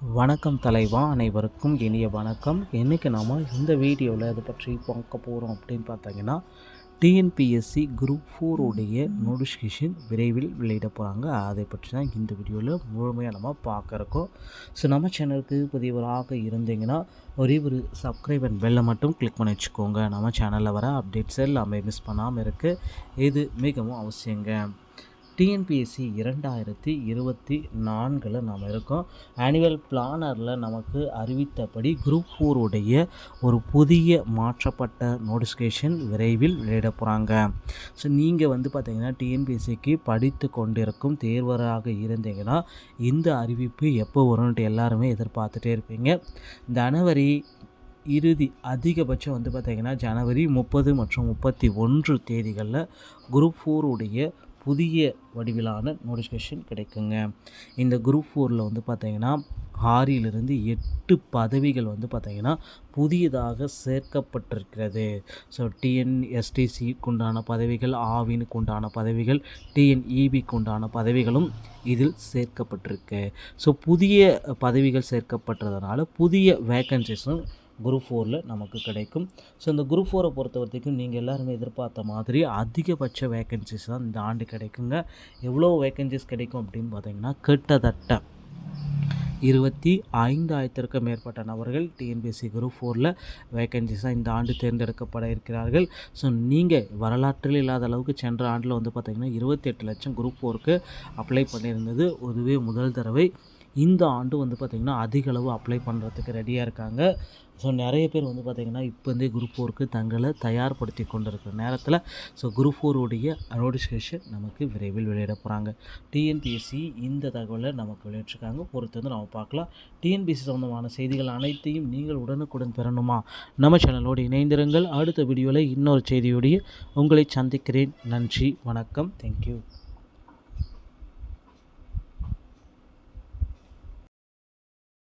வணக்கம் தலைவா அனைவருக்கும் இனிய வணக்கம். இன்றைக்கி நாம் இந்த வீடியோவில் அதை பற்றி பார்க்க போகிறோம் அப்படின்னு பார்த்தீங்கன்னா டிஎன்பிஎஸ்சி குரூப் ஃபோருடைய நோட்டிஃபிகேஷன் விரைவில் வெளியிட போகிறாங்க அதை பற்றி தான் இந்த வீடியோவில் முழுமையாக நம்ம பார்க்க இருக்கோம். ஸோ நம்ம சேனலுக்கு புதியவராக இருந்தீங்கன்னா ஒரே ஒரு சப்ஸ்கிரைப் அண்ட் பெல்லை மட்டும் கிளிக் பண்ணி வச்சுக்கோங்க. நம்ம சேனலில் வர அப்டேட்ஸ் எல்லாமே மிஸ் பண்ணாமல் இருக்குது இது மிகவும் அவசியங்க. டிஎன்பிஎஸ்சி இரண்டாயிரத்தி இருபத்தி நான்கில் நாம் இருக்கோம். ஆனுவல் பிளானரில் நமக்கு அறிவித்தபடி குரூப் ஃபோருடைய ஒரு புதிய மாற்றப்பட்ட நோட்டிஃபிகேஷன் விரைவில் வெளியிட போகிறாங்க ஸோ நீங்கள் வந்து பார்த்திங்கன்னா டிஎன்பிஎஸ்சிக்கு படித்து கொண்டிருக்கும் தேர்வராக இருந்தீங்கன்னா இந்த அறிவிப்பு எப்போ வரும்ன்ட்டு எல்லாருமே எதிர்பார்த்துட்டே இருப்பீங்க. ஜனவரி இறுதி அதிகபட்சம் வந்து பார்த்திங்கன்னா ஜனவரி முப்பது மற்றும் முப்பத்தி ஒன்று தேதிகளில் குரூப் ஃபோருடைய புதிய வடிவிலான நோட்டிஃபிகேஷன் கிடைக்குங்க. இந்த குரூப் ஃபோரில் வந்து பார்த்திங்கன்னா ஆறிலிருந்து எட்டு பதவிகள் வந்து பார்த்திங்கன்னா புதியதாக சேர்க்கப்பட்டிருக்கிறது. ஸோ டிஎன்எஸ்டிசிக்கு உண்டான பதவிகள் ஆவினுக்கு உண்டான பதவிகள் டிஎன்இபிக்கு உண்டான பதவிகளும் இதில் சேர்க்கப்பட்டிருக்கு. ஸோ புதிய பதவிகள் சேர்க்கப்பட்டதுனால புதிய வேக்கன்சிஸும் குரூப் ஃபோரில் நமக்கு கிடைக்கும். ஸோ இந்த குரூப் ஃபோரை பொறுத்த வரைக்கும் நீங்கள் எல்லாருமே எதிர்பார்த்த மாதிரி அதிகபட்ச வேக்கன்சிஸ் தான் இந்த ஆண்டு கிடைக்குங்க. எவ்வளோ வேக்கன்சிஸ் கிடைக்கும் அப்படின்னு பார்த்தீங்கன்னா கிட்டத்தட்ட இருபத்தி ஐந்தாயிரத்திற்கும் மேற்பட்ட நபர்கள் டிஎன்பிஎஸ்சி குரூப் ஃபோரில் வேக்கன்சிஸாக இந்த ஆண்டு தேர்ந்தெடுக்கப்பட இருக்கிறார்கள். ஸோ நீங்கள் வரலாற்றில் இல்லாத அளவுக்கு சென்ற ஆண்டில் வந்து பார்த்திங்கன்னா இருபத்தி எட்டு லட்சம் குரூப் ஃபோருக்கு அப்ளை பண்ணியிருந்தது. அதுவே முதல் தடவை. இந்த ஆண்டு வந்து பார்த்திங்கன்னா அதிக அளவு அப்ளை பண்ணுறதுக்கு ரெடியாக இருக்காங்க. ஸோ நிறைய பேர் வந்து பார்த்திங்கன்னா இப்போ இருந்தே குரூப் ஃபோருக்கு தங்களை தயார்படுத்தி கொண்டிருக்கிற நேரத்தில் ஸோ குரூப் ஃபோருடைய நோட்டிஃபிகேஷன் நமக்கு விரைவில் வெளியிட போகிறாங்க டிஎன்பிஎஸ்சி இந்த தகவலை நமக்கு வெளியிட்டிருக்காங்க. பொறுத்து வந்து நம்ம பார்க்கலாம் டிஎன்பிஎஸ்சி சம்மந்தமான செய்திகள் அனைத்தையும் நீங்கள் உடனுக்குடன் பெறணுமா? நம்ம சேனலோடு இணைந்திருங்கள். அடுத்த வீடியோவில் இன்னொரு செய்தியோடைய உங்களை சந்திக்கிறேன். நன்றி வணக்கம். தேங்க்யூ